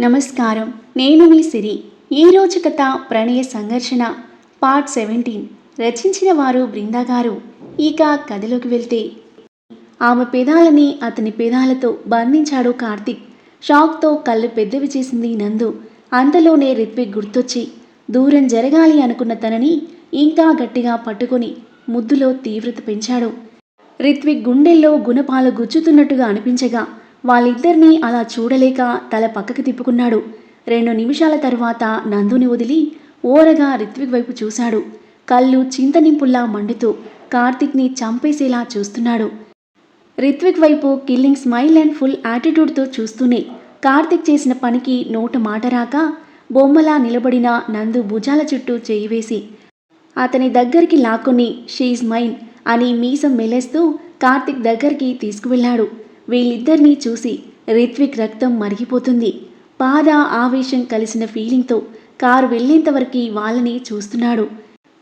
నమస్కారం. నేను మీ సిరి. ఈరోజు కథ ప్రణయ సంఘర్షణ. Part seventeen. రచించిన వారు బృందా గారు. ఇక కథలోకి వెళ్తే. ఆమె పెదాలని అతని పెదాలతో బంధించాడు కార్తిక్. షాక్తో కళ్ళు పెద్దవి చేసింది నందు. అంతలోనే రిత్విక్ గుర్తొచ్చి దూరం జరగాలి అనుకున్న తనని ఇంకా గట్టిగా పట్టుకొని ముద్దులో తీవ్రత పెంచాడు. రిత్విక్ గుండెల్లో గుణపాలు గుచ్చుతున్నట్టుగా అనిపించగా వాళ్ళిద్దరినీ అలా చూడలేక తల పక్కకి తిప్పుకున్నాడు. రెండు నిమిషాల తరువాత నందుని వదిలి ఓరగా రిత్విక్ వైపు చూశాడు. కళ్ళు చింతనింపుల్లా మండుతూ కార్తిక్ని చంపేసేలా చూస్తున్నాడు. రిత్విక్ వైపు కిల్లింగ్ స్మైల్ అండ్ ఫుల్ యాటిట్యూడ్తో చూస్తూనే కార్తిక్ చేసిన పనికి నోట మాట రాక బొమ్మలా నిలబడిన నందు భుజాల చుట్టూ చేయి వేసి అతని దగ్గరికి లాక్కొని షీజ్ మైన్ అని మీసం మెలేస్తూ కార్తిక్ దగ్గరికి తీసుకువెళ్ళాడు. వీళ్ళిద్దరినీ చూసి రిత్విక్ రక్తం మరిగిపోతుంది. బాధ ఆవేశం కలిసిన ఫీలింగ్తో కారు వెళ్ళేంతవరకు వాళ్ళని చూస్తున్నాడు.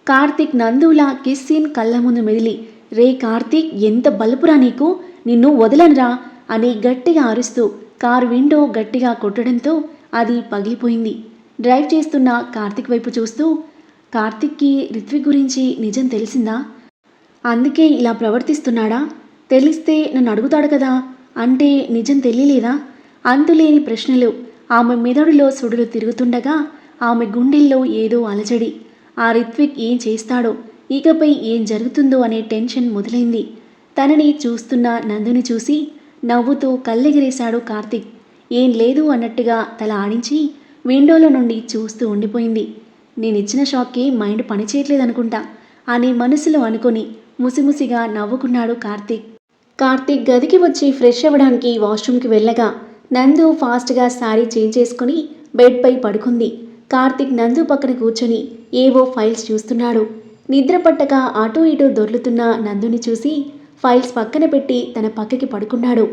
కార్తిక్ నందులా కిస్సీన్ కళ్ళ ముందు మెదిలి రే కార్తీక్ ఎంత బలుపురా నీకు? నిన్ను వదలనురా? అని గట్టిగా అరుస్తూ కారు విండో గట్టిగా కొట్టడంతో అది పగిలిపోయింది. డ్రైవ్ చేస్తున్న కార్తిక్ వైపు చూస్తూ కార్తిక్కి రిత్విక్ గురించి నిజం తెలిసిందా? అందుకే ఇలా ప్రవర్తిస్తున్నాడా? తెలిస్తే నన్ను అడుగుతాడు కదా? అంటే నిజం తెలియలేదా? అంతులేని ప్రశ్నలు. ఆమె మెదడులో సుడులు తిరుగుతుండగా ఆమె గుండెల్లో ఏదో అలజడి. ఆ రిత్విక్ ఏం చేస్తాడో ఇకపై ఏం జరుగుతుందో అనే టెన్షన్ మొదలైంది. తనని చూస్తున్న నందుని చూసి నవ్వుతూ కళ్ళెగిరేశాడు కార్తిక్. ఏం లేదు అన్నట్టుగా తల ఆడించి విండోలో నుండి చూస్తూ ఉండిపోయింది. నేనిచ్చిన షాక్కి మైండ్ పనిచేయట్లేదనుకుంటా అని మనసులో అనుకొని ముసిముసిగా నవ్వుకున్నాడు కార్తీక్. కార్తీక్ గదికి వచ్చి ఫ్రెష్ అవ్వడానికి వాష్రూమ్కి వెళ్ళగా నందు ఫాస్ట్గా శారీ చేంజ్ చేసుకుని బెడ్పై పడుకుంది. కార్తీక్ నందు పక్కన కూర్చొని ఏవో ఫైల్స్ చూస్తున్నాడు. నిద్ర పట్టక అటూ ఇటూ దొర్లుతున్న నందుని చూసి ఫైల్స్ పక్కన పెట్టి తన పక్కకి పడుకున్నాడు.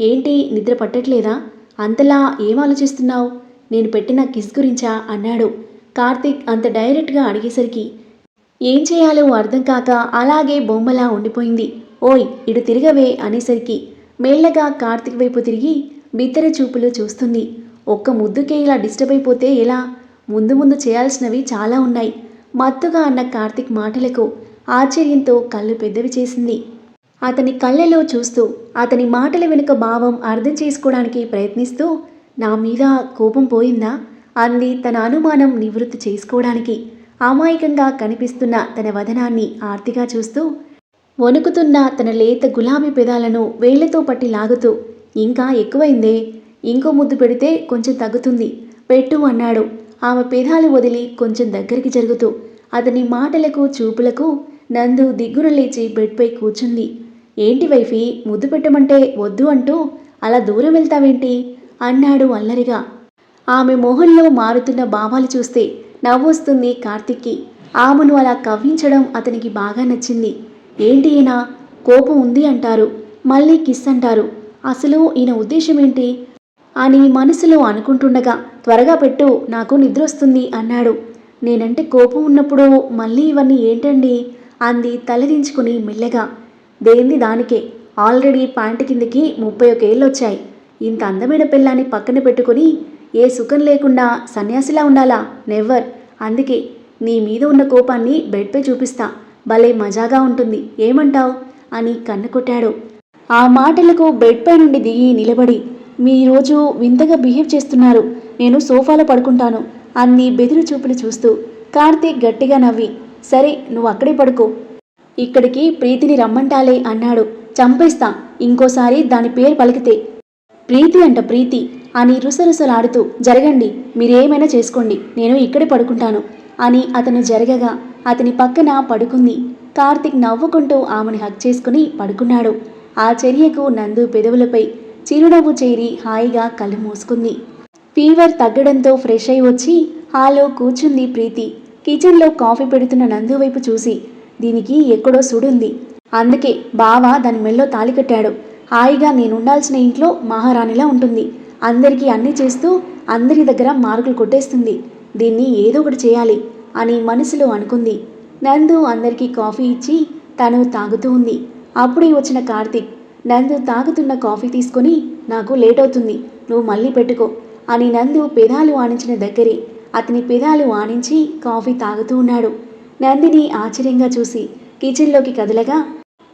ఏంటి నిద్ర పట్టట్లేదా? అంతలా ఏం ఆలోచిస్తున్నావు? నేను పెట్టిన కిస్ గురించా? అన్నాడు. కార్తీక్ అంత డైరెక్ట్గా అడిగేసరికి ఏం చేయాలో అర్థం కాక అలాగే బొమ్మలా ఉండిపోయింది. ఓయ్ ఇటు తిరగవే అనేసరికి మెల్లగా కార్తిక్ వైపు తిరిగి బిత్తర చూపులు చూస్తుంది. ఒక్క ముద్దుకే ఇలా డిస్టర్బ్ అయిపోతే ఎలా? ముందు ముందు చేయాల్సినవి చాలా ఉన్నాయి. మత్తుగా అన్న కార్తీక్ మాటలకు ఆశ్చర్యంతో కళ్ళు పెద్దవి చేసింది. అతని కళ్ళలో చూస్తూ అతని మాటల వెనుక భావం అర్థం చేసుకోవడానికి ప్రయత్నిస్తూ నా మీద కోపం పోయిందా? అంది తన అనుమానం నివృత్తి చేసుకోవడానికి. అమాయకంగా కనిపిస్తున్న తన వదనాన్ని ఆర్తిగా చూస్తూ వణుకుతున్న తన లేత గులాబీ పెదాలను వేళ్ళతో పట్టి లాగుతూ ఇంకా ఎక్కువైందే ఇంకో ముద్దు పెడితే కొంచెం తగ్గుతుంది పెట్టు అన్నాడు. ఆమె పెదాలు వదిలి కొంచెం దగ్గరికి జరుగుతూ అతని మాటలకు చూపులకు నందు దిగ్గున లేచి బెడ్పై కూర్చుంది. ఏంటి వైఫీ ముద్దు పెట్టమంటే వద్దు అంటూ అలా దూరం వెళ్తావేంటి? అన్నాడు అల్లరిగా. ఆమె మొహంలో మారుతున్న భావాలు చూస్తే నవ్వొస్తుంది కార్తిక్కి. ఆమెను అలా కవ్వించడం అతనికి బాగా నచ్చింది. ఏంటి ఈయన? కోపం ఉంది అంటారు. మళ్ళీ కిస్ అంటారు. అసలు ఈయన ఉద్దేశం ఏంటి? అని మనసులో అనుకుంటుండగా త్వరగా పెట్టు నాకు నిద్రొస్తుంది అన్నాడు. నేనంటే కోపం ఉన్నప్పుడు మళ్ళీ ఇవన్నీ ఏంటండి? అంది తలదించుకుని మెల్లగా. దేంది దానికే? ఆల్రెడీ ప్యాంటు కిందకి ముప్పై ఒక ఏళ్ళు వచ్చాయి. ఇంత అందమైన పిల్లాన్ని పక్కన పెట్టుకుని ఏ సుఖం లేకుండా సన్యాసిలా ఉండాలా? నెవర్. అందుకే నీ మీద ఉన్న కోపాన్ని బెడ్పై చూపిస్తా. భలే మజాగా ఉంటుంది. ఏమంటావ్? అని కన్ను కొట్టాడు. ఆ మాటలకు బెడ్పై నుండి దిగి నిలబడి మీ రోజు వింతగా బిహేవ్ చేస్తున్నారు. నేను సోఫాలో పడుకుంటాను. అన్ని బెదిరి చూపులు చూస్తూ. కార్తీక్ గట్టిగా నవ్వి సరే నువ్వు అక్కడే పడుకో. ఇక్కడికి ప్రీతిని రమ్మంటాలే అన్నాడు. చంపేస్తా. ఇంకోసారి దాని పేరు పలికితే. ప్రీతి అంట ప్రీతి. అని రుసరుసలాడుతూ జరగండి మీరేమైనా చేసుకోండి నేను ఇక్కడే పడుకుంటాను అని అతను జరగగా అతని పక్కన పడుకుంది. కార్తిక్ నవ్వుకుంటూ ఆమెను హక్ చేసుకుని పడుకున్నాడు. ఆ చర్యకు నందు పెదవులపై చిరునవ్వు చేరి హాయిగా కళ్ళు మూసుకుంది. ఫీవర్ తగ్గడంతో ఫ్రెష్ అయి వచ్చి హాల్లో కూర్చుంది ప్రీతి. కిచెన్లో కాఫీ పెడుతున్న నందు వైపు చూసి దీనికి ఎక్కడో సుడుంది. అందుకే బావ దాని మెల్లో తాళి కట్టాడు. హాయిగా నేనుండాల్సిన ఇంట్లో మహారాణిలా ఉంటుంది. అందరికీ అన్నీ చేస్తూ అందరి దగ్గర మార్కులు కొట్టేస్తుంది. దీన్ని ఏదో ఒకటి చేయాలి అని మనసులో అనుకుంది. నందు అందరికీ కాఫీ ఇచ్చి తను తాగుతూ ఉంది. అప్పుడే వచ్చిన కార్తీక్ నందు తాగుతున్న కాఫీ తీసుకొని నాకు లేట్ అవుతుంది నువ్వు మళ్ళీ పెట్టుకో అని నందు పెదాలు ఆనించిన దగ్గరే అతని పెదాలు ఆనించి కాఫీ తాగుతూ ఉన్నాడు. నందిని ఆశ్చర్యంగా చూసి కిచెన్లోకి కదలగా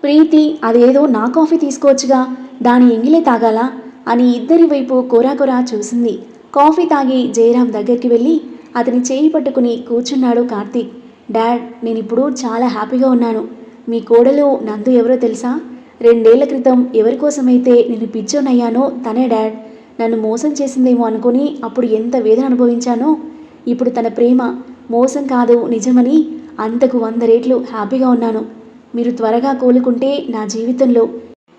ప్రీతి అదేదో నా కాఫీ తీసుకోవచ్చుగా దాని ఎంగిలే తాగాలా? అని ఇద్దరి వైపు కొరాకొరా చూసింది. కాఫీ తాగి జయరాం దగ్గరికి వెళ్ళి అతని చేయి పట్టుకుని కూర్చున్నాడు కార్తీక్. డాడ్ నేనిప్పుడు చాలా హ్యాపీగా ఉన్నాను. మీ కోడలు నందు ఎవరో తెలుసా? రెండేళ్ళ క్రితం ఎవరి కోసమైతే నేను పిచ్చోనయ్యానో తనే డాడ్. నన్ను మోసం చేసిందేమో అనుకుని అప్పుడు ఎంత వేదన అనుభవించానో? ఇప్పుడు తన ప్రేమ మోసం కాదు నిజమని అంతకు వంద రేట్లు హ్యాపీగా ఉన్నాను. మీరు త్వరగా కోలుకుంటే నా జీవితంలో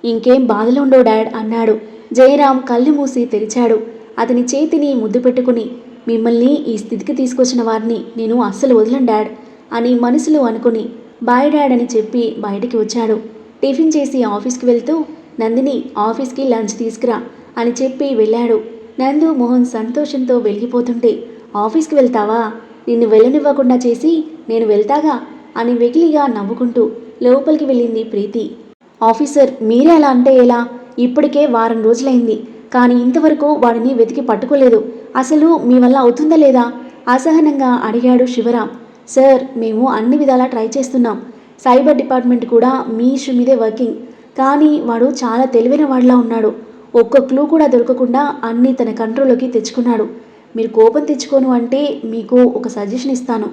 ఇంకేం బాధలు ఉండవు డాడ్ అన్నాడు. జయరాం కళ్ళు మూసి తెరిచాడు. అతని చేతిని ముద్దు పెట్టుకుని మిమ్మల్ని ఈ స్థితికి తీసుకొచ్చిన వారిని నేను అస్సలు వదలం డాడ్ అని మనసులో అనుకుని బాయ్ డాడ్ అని చెప్పి బయటికి వచ్చాడు. టిఫిన్ చేసి ఆఫీస్కి వెళ్తూ నందిని ఆఫీస్కి లంచ్ తీసుకురా అని చెప్పి వెళ్ళాడు. నందు మోహన్ సంతోషంతో వెలిగిపోతుంటే ఆఫీస్కి వెళ్తావా? నిన్ను వెళ్ళనివ్వకుండా చేసి నేను వెళ్తాగా? అని వెకిలిగా నవ్వుకుంటూ లోపలికి వెళ్ళింది ప్రీతి. ఆఫీసర్ మీరే అలా అంటే ఎలా? ఇప్పటికే వారం రోజులైంది. కానీ ఇంతవరకు వాడిని వెతికి పట్టుకోలేదు. అసలు మీ వల్ల అవుతుందా లేదా? అసహనంగా అడిగాడు శివరాం సార్ మేము అన్ని విధాలా ట్రై చేస్తున్నాం. సైబర్ డిపార్ట్మెంట్ కూడా మీ ఇష్యూ మీదే వర్కింగ్. కానీ వాడు చాలా తెలివైన వాడిలా ఉన్నాడు. ఒక్క క్లూ కూడా దొరకకుండా అన్నీ తన కంట్రోల్లోకి తెచ్చుకున్నాడు. మీరు కోపం తెచ్చుకోను అంటే మీకు ఒక సజెషన్ ఇస్తాను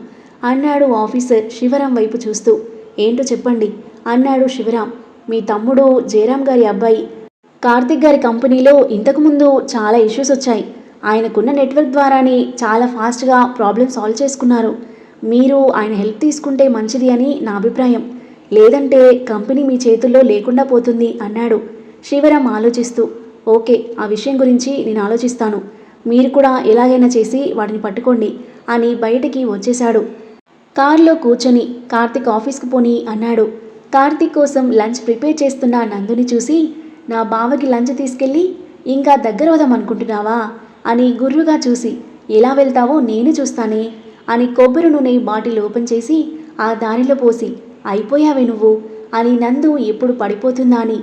అన్నాడు ఆఫీసర్ శివరాం వైపు చూస్తూ. ఏంటో చెప్పండి అన్నాడు శివరాం మీ తమ్ముడు జయరాం గారి అబ్బాయి. కార్తిక్ గారి కంపెనీలో ఇంతకుముందు చాలా ఇష్యూస్ వచ్చాయి. ఆయనకున్న నెట్వర్క్ ద్వారానే చాలా ఫాస్ట్గా ప్రాబ్లమ్ సాల్వ్ చేసుకున్నారు. మీరు ఆయన హెల్ప్ తీసుకుంటే మంచిది అని నా అభిప్రాయం. లేదంటే కంపెనీ మీ చేతుల్లో లేకుండా పోతుంది అన్నాడు. శివరాం ఆలోచిస్తూ ఓకే ఆ విషయం గురించి నేను ఆలోచిస్తాను. మీరు కూడా ఎలాగైనా చేసి వాటిని పట్టుకోండి అని బయటికి వచ్చేశాడు. కారులో కూర్చొని కార్తిక్ ఆఫీస్కి పోని అన్నాడు. కార్తిక్ కోసం లంచ్ ప్రిపేర్ చేస్తున్న నందుని చూసి నా బావకి లంచ్ తీసుకెళ్ళి ఇంకా దగ్గర వదాం అనుకుంటున్నావా? అని గుర్రుగా చూసి ఎలా వెళ్తావో నేను చూస్తానే అని కొబ్బరి నూనె బాటిల్ ఓపెన్ చేసి ఆ దానిలో పోసి అయిపోయావే నువ్వు అని నందు ఎప్పుడు పడిపోతుందా అని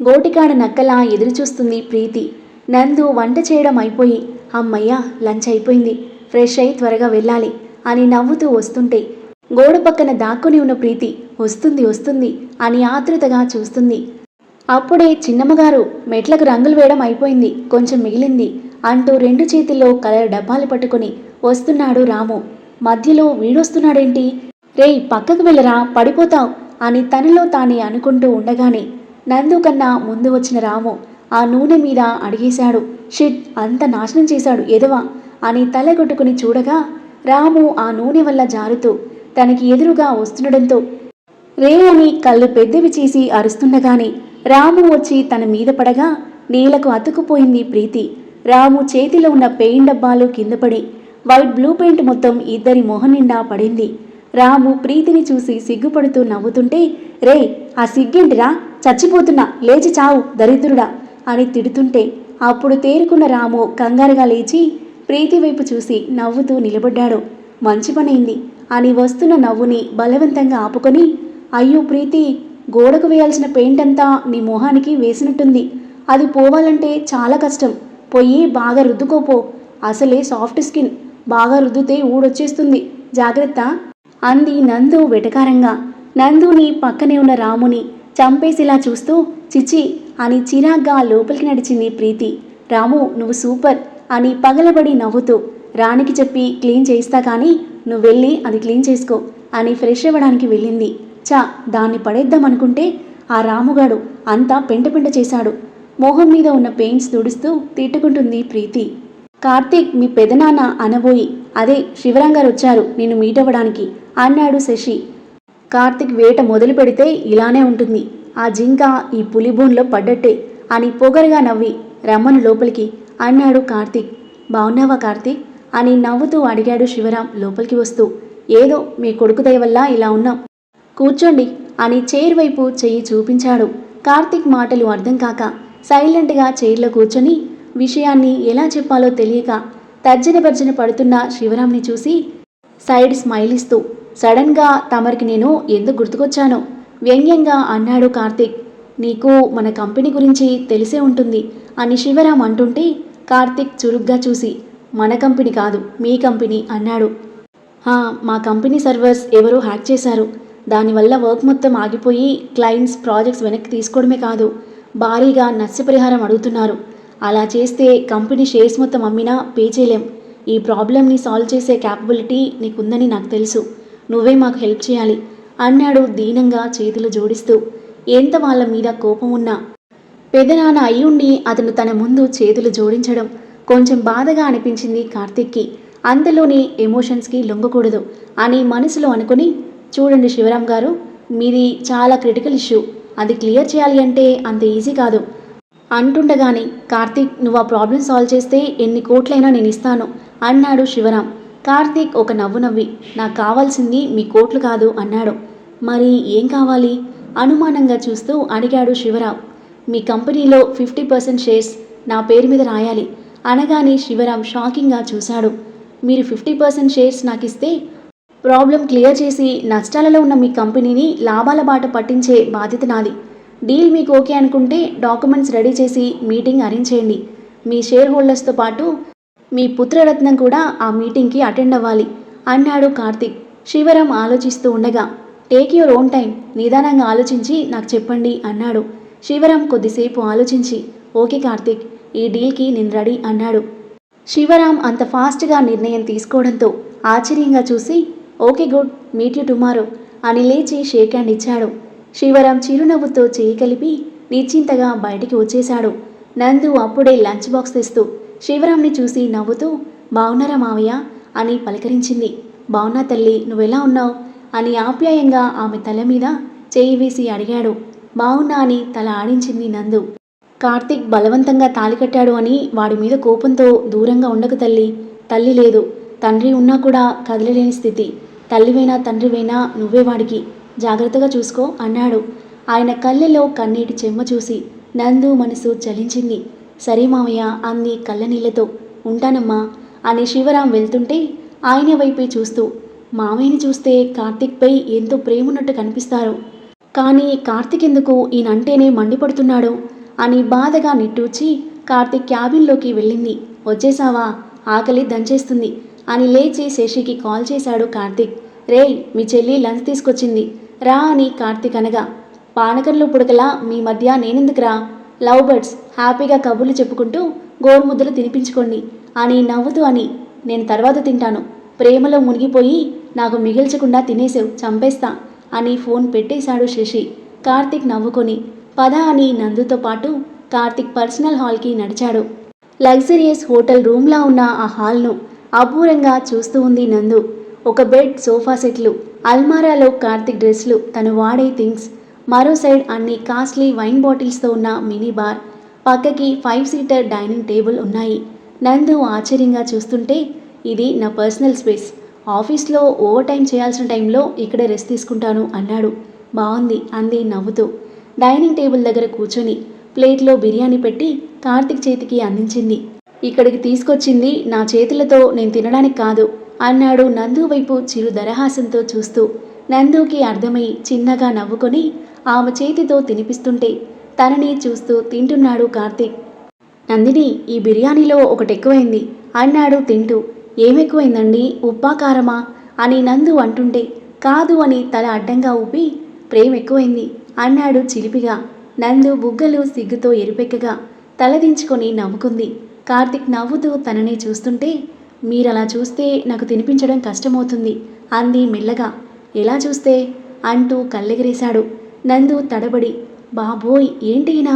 గోటికాడ నక్కలా ఎదురుచూస్తుంది ప్రీతి. నందు వంట చేయడం అయిపోయి అమ్మయ్యా లంచ్ అయిపోయింది ఫ్రెష్ అయి త్వరగా వెళ్ళాలి అని నవ్వుతూ వస్తుంటే గోడ పక్కన దాక్కుని ఉన్న ప్రీతి వస్తుంది వస్తుంది అని ఆతృతగా చూస్తుంది. అప్పుడే చిన్నమ్మగారు మెట్లకు రంగులు వేయడం అయిపోయింది కొంచెం మిగిలింది అంటూ రెండు చేతుల్లో కలర్ డబ్బాలు పట్టుకుని వస్తున్నాడు రాము. మధ్యలో వీడొస్తున్నాడేంటి? రేయ్ పక్కకు వెళ్ళరా పడిపోతావు అని తనలో తానే అనుకుంటూ ఉండగానే నందు కన్నా ముందు వచ్చిన రాము ఆ నూనె మీద అడిగేశాడు షిట్ అంత నాశనం చేశాడు ఎదవా? అని తలగొట్టుకుని చూడగా రాము ఆ నూనె వల్ల జారుతూ తనకి ఎదురుగా వస్తుండడంతో రే అని కళ్ళు పెద్దవి చేసి అరుస్తుండగానే రాము వచ్చి తన మీద పడగా నేలకు అతుకుపోయింది ప్రీతి. రాము చేతిలో ఉన్న పెయింట్ డబ్బాలు కింద పడి వైట్ బ్లూ పెయింట్ మొత్తం ఇద్దరి మొహం నిండా పడింది. రాము ప్రీతిని చూసి సిగ్గుపడుతూ నవ్వుతుంటే రే ఆ సిగ్గేంటిరా? చచ్చిపోతున్నా లేచి చావు దరిద్రుడా అని తిడుతుంటే అప్పుడు తేరుకున్న రాము కంగారుగా లేచి ప్రీతి వైపు చూసి నవ్వుతూ నిలబడ్డాడు. మంచి పనైంది అని వస్తున్న నవ్వుని బలవంతంగా ఆపుకొని అయ్యో ప్రీతి గోడకు వేయాల్సిన పెయింట్ అంతా నీ మొహానికి వేసినట్టుంది. అది పోవాలంటే చాలా కష్టం. పొయ్యి బాగా రుద్దుకోపో. అసలే సాఫ్ట్ స్కిన్. బాగా రుద్దితే ఊడొచ్చేస్తుంది. జాగ్రత్త. అంది నందు వెటకారంగా. నందుని పక్కనే ఉన్న రాముని చంపేసిలా చూస్తూ చిచి అని చిరాగ్గా లోపలికి నడిచింది ప్రీతి. రాము నువ్వు సూపర్ అని పగలబడి నవ్వుతూ రాణికి చెప్పి క్లీన్ చేయిస్తా కానీ నువ్వు వెళ్ళి అది క్లీన్ చేసుకో అని ఫ్రెష్ అవ్వడానికి వెళ్ళింది. చా దాన్ని పడేద్దాం అనుకుంటే ఆ రాముగాడు అంతా పెంట పెంట చేశాడు. మోహం మీద ఉన్న పెయింట్స్ తుడుస్తూ తిట్టుకుంటుంది ప్రీతి. కార్తీక్ మీ పెదనాన్న అనబోయి అదే శివరాంగారు వచ్చారు నిన్ను మీట్ అవ్వడానికి అన్నాడు శశి. కార్తిక్ వేట మొదలు పెడితే ఇలానే ఉంటుంది. ఆ జింక ఈ పులిబోన్లో పడ్డట్టే అని పొగరుగా నవ్వి రమ్మను లోపలికి అన్నాడు కార్తీక్. బాగున్నావా కార్తీక్? అని నవ్వుతూ అడిగాడు శివరాం లోపలికి వస్తూ. ఏదో మీ కొడుకు దయ వల్ల ఇలా ఉన్నాం. కూర్చోండి అని చైర్ వైపు చెయ్యి చూపించాడు. కార్తిక్ మాటలు అర్థం కాక సైలెంట్గా చైర్లో కూర్చొని విషయాన్ని ఎలా చెప్పాలో తెలియక తర్జన భర్జన పడుతున్న శివరాంని చూసి సైడ్ స్మైల్ ఇస్తూ సడన్గా తమరికి నేను ఎందుకు గుర్తుకొచ్చానో? వ్యంగ్యంగా అన్నాడు కార్తిక్. నీకు మన కంపెనీ గురించి తెలిసే ఉంటుంది అని శివరాం అంటుంటే కార్తిక్ చురుగ్గా చూసి మన కంపెనీ కాదు మీ కంపెనీ అన్నాడు. మా కంపెనీ సర్వర్స్ ఎవరో హ్యాక్ చేశారు. దానివల్ల వర్క్ మొత్తం ఆగిపోయి క్లయింట్స్ ప్రాజెక్ట్స్ వెనక్కి తీసుకోవడమే కాదు భారీగా నష్టపరిహారం అడుగుతున్నారు. అలా చేస్తే కంపెనీ షేర్స్ మొత్తం అమ్మినా పే చేయలేం. ఈ ప్రాబ్లమ్ని సాల్వ్ చేసే క్యాపబిలిటీ నీకుందని నాకు తెలుసు. నువ్వే మాకు హెల్ప్ చేయాలి. అన్నాడు దీనంగా చేతులు జోడిస్తూ. ఎంత వాళ్ళ మీద కోపం ఉన్నా. పెదనాన్న అయ్యుండి అతను తన ముందు చేతులు జోడించడం కొంచెం బాధగా అనిపించింది కార్తిక్కి. అంతలోనే ఎమోషన్స్కి లొంగకూడదు అని మనసులో అనుకుని చూడండి శివరాం గారు మీది చాలా క్రిటికల్ ఇష్యూ అది క్లియర్ చేయాలి అంటే అంత ఈజీ కాదు. అంటుండగానే కార్తీక్ నువ్వు ఆ ప్రాబ్లం సాల్వ్ చేస్తే ఎన్ని కోట్లైనా నేను ఇస్తాను అన్నాడు శివరాం కార్తీక్ ఒక నవ్వు నవ్వి నాకు కావాల్సింది మీ కోట్లు కాదు అన్నాడు. మరి ఏం కావాలి? అనుమానంగా చూస్తూ అడిగాడు శివరాం మీ కంపెనీలో ఫిఫ్టీ పర్సెంట్ షేర్స్ నా పేరు మీద రాయాలి అనగానే శివరాం షాకింగ్గా చూశాడు. మీరు ఫిఫ్టీ పర్సెంట్ షేర్స్ నాకు ఇస్తే ప్రాబ్లం క్లియర్ చేసి నష్టాలలో ఉన్న మీ కంపెనీని లాభాల బాట పట్టించే బాధ్యత నాది. డీల్ మీకు ఓకే అనుకుంటే డాక్యుమెంట్స్ రెడీ చేసి మీటింగ్ అరేంజ్ చేయండి. మీ షేర్ హోల్డర్స్తో పాటు మీ పుత్రరత్నం కూడా ఆ మీటింగ్కి అటెండ్ అవ్వాలి అన్నాడు కార్తిక్. శివరాం ఆలోచిస్తూ ఉండగా టేక్ యువర్ ఓన్ టైం నిదానంగా ఆలోచించి నాకు చెప్పండి అన్నాడు. శివరాం కొద్దిసేపు ఆలోచించి ఓకే కార్తిక్ ఈ డీల్కి నేను రెడీ అన్నాడు. శివరాం అంత ఫాస్ట్గా నిర్ణయం తీసుకోవడంతో ఆశ్చర్యంగా చూసి okay good meet you tomorrow అని లేచి షేక్ హ్యాండ్ ఇచ్చాడు. శివరాం చిరునవ్వుతో చేయి కలిపి నిశ్చింతగా బయటికి వచ్చేశాడు. నందు అప్పుడే లంచ్ బాక్స్ తెస్తూ శివరాంని చూసి నవ్వుతూ బావున్నారా మావయ్య? అని పలకరించింది. బావున్నా తల్లి నువ్వెలా ఉన్నావు? అని ఆప్యాయంగా ఆమె తల మీద చేయి వేసి అడిగాడు. బావున్నా అని తల ఆడించింది నందు. కార్తీక్ బలవంతంగా తాలికట్టాడు అని వాడి మీద కోపంతో దూరంగా ఉండకు తల్లి. తల్లి లేదు తండ్రి ఉన్నా కూడా కదలలేని స్థితి. తల్లివైనా తండ్రివైనా నువ్వే వాడికి జాగ్రత్తగా చూసుకో అన్నాడు. ఆయన కళ్ళెలో కన్నీటి చెమ్మ చూసి నందు మనసు చలించింది. సరే మావయ్య అంది కళ్ళనీళ్ళతో ఉంటానమ్మా అని శివరాం వెళ్తుంటే ఆయన వైపే చూస్తూ మామయ్యని చూస్తే కార్తిక్పై ఎంతో ప్రేమున్నట్టు కనిపిస్తారు. కానీ కార్తిక్ ఎందుకు ఈయనంటేనే మండిపడుతున్నాడు అని బాధగా నిట్టూచి కార్తిక్ క్యాబిన్లోకి వెళ్ళింది. వచ్చేసావా ఆకలి దంచేస్తుంది. అని లేచి శశికి కాల్ చేశాడు కార్తీక్. రేయ్ మీ చెల్లి లంచ్ తీసుకొచ్చింది. రా అని కార్తీక్ అనగా. పానకంలో పుడకలా? మీ మధ్య నేనెందుకురా? లవ్ బర్డ్స్ హ్యాపీగా కబుర్లు చెప్పుకుంటూ గోరుముద్దలు తినిపించుకోండి అని నవ్వుతూ అని నేను తర్వాత తింటాను. ప్రేమలో మునిగిపోయి నాకు మిగిల్చకుండా తినేసావు చంపేస్తా అని ఫోన్ పెట్టేశాడు శశి. కార్తీక్ నవ్వుకొని పద అని నందుతో పాటు కార్తీక్ పర్సనల్ హాల్కి నడిచాడు. లగ్జరియస్ హోటల్ రూమ్లా ఉన్న ఆ హాల్ను అపూర్వంగా చూస్తూ ఉంది నందు. ఒక బెడ్ సోఫా సెట్లు అల్మారాలో కార్తీక్ డ్రెస్లు తను వాడే థింగ్స్ మరో సైడ్ అన్ని కాస్ట్లీ వైన్ బాటిల్స్తో ఉన్న మినీ బార్ పక్కకి ఫైవ్ సీటర్ డైనింగ్ టేబుల్ ఉన్నాయి. నందు ఆశ్చర్యంగా చూస్తుంటే ఇది నా పర్సనల్ స్పేస్. ఆఫీస్లో ఓవర్ టైం చేయాల్సిన టైంలో ఇక్కడే రెస్ట్ తీసుకుంటాను అన్నాడు. బాగుంది అంది నవ్వుతూ. డైనింగ్ టేబుల్ దగ్గర కూర్చొని ప్లేట్లో బిర్యానీ పెట్టి కార్తిక్ చేతికి అందించింది. ఇక్కడికి తీసుకొచ్చింది నా చేతులతో నేను తినడానికి కాదు అన్నాడు నందు వైపు చిరు దరహాసంతో చూస్తూ. నందుకి అర్థమై చిన్నగా నవ్వుకొని ఆమె చేతితో తినిపిస్తుంటే తనని చూస్తూ తింటున్నాడు కార్తీక్. నందిని ఈ బిర్యానీలో ఒకటి ఎక్కువైంది అన్నాడు తింటూ. ఏమెక్కువైందండి? ఉప్పా కారమా? అని నందు అంటుంటే కాదు అని తల అడ్డంగా ఊపి ప్రేమ ఎక్కువైంది అన్నాడు చిలిపిగా. నందు బుగ్గలు సిగ్గుతో ఎరుపెక్కగా తలదించుకొని నవ్వుకుంది. కార్తిక్ నవ్వుతూ తనని చూస్తుంటే మీరలా చూస్తే నాకు తినిపించడం కష్టమవుతుంది అంది మెల్లగా. ఎలా చూస్తే? అంటూ కళ్ళెగిరేశాడు. నందు తడబడి బాబోయ్ ఏంటినా?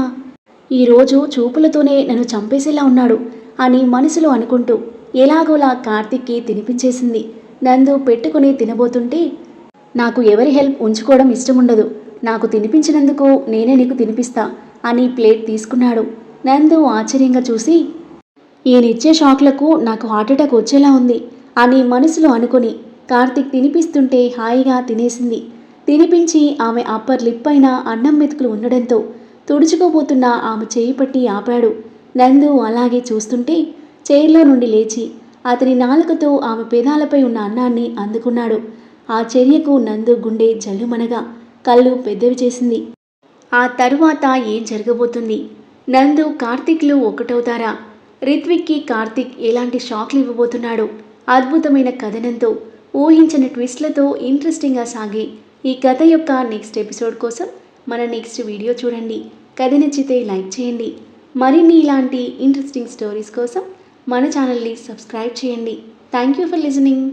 ఈరోజు చూపులతోనే నన్ను చంపేసేలా ఉన్నాడు అని మనసులో అనుకుంటూ ఎలాగోలా కార్తిక్కి తినిపించేసింది. నందు పెట్టుకుని తినబోతుంటే నాకు ఎవరి హెల్ప్ ఉంచుకోవడం ఇష్టముండదు. నాకు తినిపించినందుకు నేనే నీకు తినిపిస్తా అని ప్లేట్ తీసుకున్నాడు. నందు ఆశ్చర్యంగా చూసి ఈయనిచ్చే షాక్లకు నాకు హార్ట్అటాక్ వచ్చేలా ఉంది అని మనసులో అనుకుని కార్తిక్ తినిపిస్తుంటే హాయిగా తినేసింది. తినిపించి ఆమె అప్పర్ లిప్ పైన అన్నం మెతుకులు ఉండడంతో తుడుచుకోబోతున్న ఆమె చేయి పట్టి ఆపాడు. నందు అలాగే చూస్తుంటే చైర్లో నుండి లేచి అతని నాలుకతో ఆమె పెదాలపై ఉన్న అన్నాన్ని అందుకున్నాడు. ఆ చర్యకు నందు గుండె జల్లుమనగా కళ్ళు పెద్దవి చేసింది. ఆ తరువాత ఏం జరగబోతుంది? నందు కార్తీక్లు ఒకటవుతారా రిత్విక్కి కార్తిక్ ఎలాంటి షాక్లు ఇవ్వబోతున్నాడు అద్భుతమైన కథనంతో ఊహించని ట్విస్ట్లతో ఇంట్రెస్టింగ్గా సాగే ఈ కథ యొక్క నెక్స్ట్ ఎపిసోడ్ కోసం మన నెక్స్ట్ వీడియో చూడండి. కథ నచ్చితే లైక్ చేయండి. మరిన్ని ఇలాంటి ఇంట్రెస్టింగ్ స్టోరీస్ కోసం మన ఛానల్ని సబ్స్క్రైబ్ చేయండి. Thank you for listening.